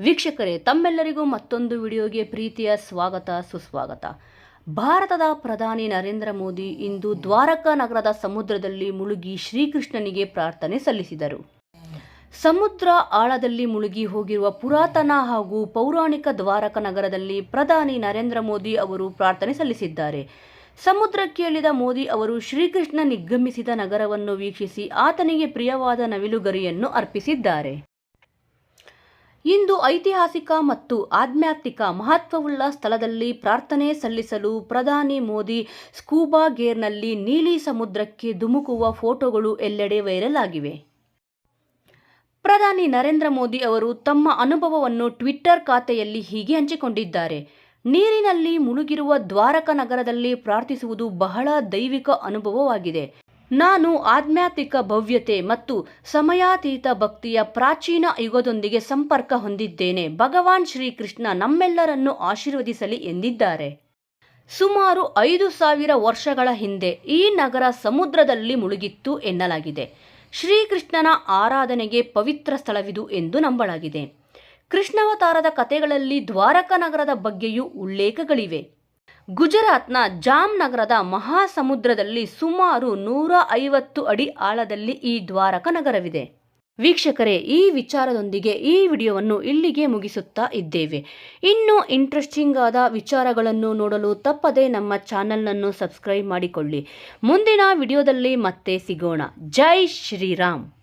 ವೀಕ್ಷಕರೇ, ತಮ್ಮೆಲ್ಲರಿಗೂ ಮತ್ತೊಂದು ವಿಡಿಯೋಗೆ ಪ್ರೀತಿಯ ಸ್ವಾಗತ, ಸುಸ್ವಾಗತ. ಭಾರತದ ಪ್ರಧಾನಿ ನರೇಂದ್ರ ಮೋದಿ ಇಂದು ದ್ವಾರಕಾ ನಗರದ ಸಮುದ್ರದಲ್ಲಿ ಮುಳುಗಿ ಶ್ರೀಕೃಷ್ಣನಿಗೆ ಪ್ರಾರ್ಥನೆ ಸಲ್ಲಿಸಿದರು. ಸಮುದ್ರ ಆಳದಲ್ಲಿ ಮುಳುಗಿ ಹೋಗಿರುವ ಪುರಾತನ ಹಾಗೂ ಪೌರಾಣಿಕ ದ್ವಾರಕ ನಗರದಲ್ಲಿ ಪ್ರಧಾನಿ ನರೇಂದ್ರ ಮೋದಿ ಅವರು ಪ್ರಾರ್ಥನೆ ಸಲ್ಲಿಸಿದ್ದಾರೆ. ಸಮುದ್ರಕ್ಕೆ ಇಳಿದ ಮೋದಿ ಅವರು ಶ್ರೀಕೃಷ್ಣ ನಿರ್ಗಮಿಸಿದ ನಗರವನ್ನು ವೀಕ್ಷಿಸಿ ಆತನಿಗೆ ಪ್ರಿಯವಾದ ನವಿಲುಗರಿಯನ್ನು ಅರ್ಪಿಸಿದ್ದಾರೆ. ಇಂದು ಐತಿಹಾಸಿಕ ಮತ್ತು ಆಧ್ಯಾತ್ಮಿಕ ಮಹತ್ವವುಳ್ಳ ಸ್ಥಳದಲ್ಲಿ ಪ್ರಾರ್ಥನೆ ಸಲ್ಲಿಸಲು ಪ್ರಧಾನಿ ಮೋದಿ ಸ್ಕೂಬಾ ಗೇರ್ನಲ್ಲಿ ನೀಲಿ ಸಮುದ್ರಕ್ಕೆ ಧುಮುಕುವ ಫೋಟೋಗಳು ಎಲ್ಲೆಡೆ ವೈರಲ್ ಆಗಿವೆ ಪ್ರಧಾನಿ ನರೇಂದ್ರ ಮೋದಿ ಅವರು ತಮ್ಮ ಅನುಭವವನ್ನು ಟ್ವಿಟ್ಟರ್ ಖಾತೆಯಲ್ಲಿ ಹೀಗೆ ಹಂಚಿಕೊಂಡಿದ್ದಾರೆ. ನೀರಿನಲ್ಲಿ ಮುಳುಗಿರುವ ದ್ವಾರಕ ನಗರದಲ್ಲಿ ಪ್ರಾರ್ಥಿಸುವುದು ಬಹಳ ದೈವಿಕ ಅನುಭವವಾಗಿದೆ. ನಾನು ಆಧ್ಯಾತ್ಮಿಕ ಭವ್ಯತೆ ಮತ್ತು ಸಮಯಾತೀತ ಭಕ್ತಿಯ ಪ್ರಾಚೀನ ಯುಗದೊಂದಿಗೆ ಸಂಪರ್ಕ ಹೊಂದಿದ್ದೇನೆ. ಭಗವಾನ್ ಶ್ರೀಕೃಷ್ಣ ನಮ್ಮೆಲ್ಲರನ್ನು ಆಶೀರ್ವದಿಸಲಿ ಎಂದಿದ್ದಾರೆ. ಸುಮಾರು ಐದು ಸಾವಿರ ವರ್ಷಗಳ ಹಿಂದೆ ಈ ನಗರ ಸಮುದ್ರದಲ್ಲಿ ಮುಳುಗಿತ್ತು ಎನ್ನಲಾಗಿದೆ. ಶ್ರೀಕೃಷ್ಣನ ಆರಾಧನೆಗೆ ಪವಿತ್ರ ಸ್ಥಳವಿದು ಎಂದು ನಂಬಲಾಗಿದೆ. ಕೃಷ್ಣಾವತಾರದ ಕಥೆಗಳಲ್ಲಿ ದ್ವಾರಕ ನಗರದ ಬಗ್ಗೆಯೂ ಉಲ್ಲೇಖಗಳಿವೆ. ಗುಜರಾತ್ನ ಜಾಮ್ ನಗರದ ಮಹಾಸಮುದ್ರದಲ್ಲಿ ಸುಮಾರು ನೂರ ಐವತ್ತು ಅಡಿ ಆಳದಲ್ಲಿ ಈ ದ್ವಾರಕ ನಗರವಿದೆ. ವೀಕ್ಷಕರೇ, ಈ ವಿಚಾರದೊಂದಿಗೆ ಈ ವಿಡಿಯೋವನ್ನು ಇಲ್ಲಿಗೆ ಮುಗಿಸುತ್ತಾ ಇದ್ದೇವೆ. ಇನ್ನೂ ಇಂಟ್ರೆಸ್ಟಿಂಗ್ ಆದ ವಿಚಾರಗಳನ್ನು ನೋಡಲು ತಪ್ಪದೆ ನಮ್ಮ ಚಾನಲ್ನನ್ನು ಸಬ್ಸ್ಕ್ರೈಬ್ ಮಾಡಿಕೊಳ್ಳಿ. ಮುಂದಿನ ವಿಡಿಯೋದಲ್ಲಿ ಮತ್ತೆ ಸಿಗೋಣ. ಜೈ ಶ್ರೀರಾಮ್!